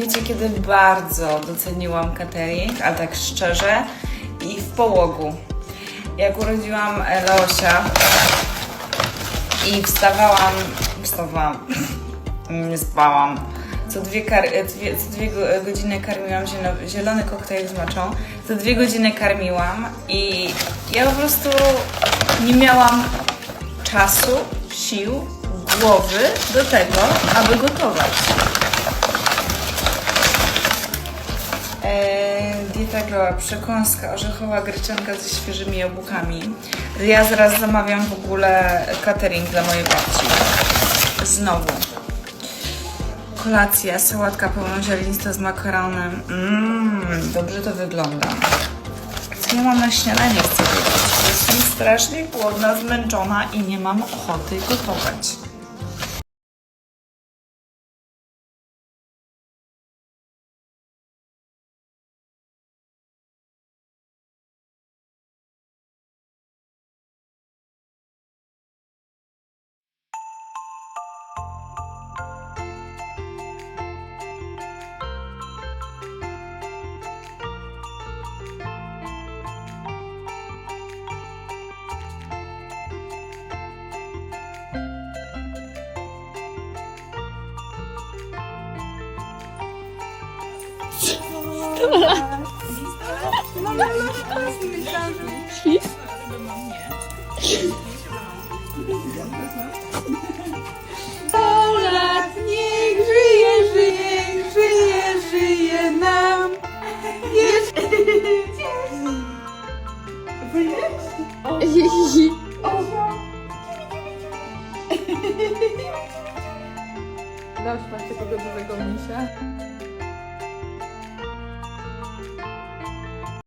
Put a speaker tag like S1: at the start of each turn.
S1: Wiecie, kiedy bardzo doceniłam catering, a tak szczerze, i w połogu. Jak urodziłam e, Leosia i wstawałam, wstawałam, nie spałam. Co dwie, e, dwie, co dwie go- godziny karmiłam zielo- zielony koktajl z moczą. Co dwie godziny karmiłam i ja po prostu nie miałam czasu, sił, głowy do tego, aby gotować. Dieta groła, przekąska, orzechowa gryczanka ze świeżymi jabłkami. Ja zaraz zamawiam w ogóle catering dla mojej babci. Znowu. Kolacja, sałatka pełnoziarnista z makaronem. Mmm, dobrze to wygląda. Co ja mam na śniadanie, chcę. Jestem strasznie głodna, zmęczona i nie mam ochoty gotować.
S2: Lat, niech żyje, żyje, żyje, żyje nam. Jeszcze Dasz patrzcie tego dużego misia.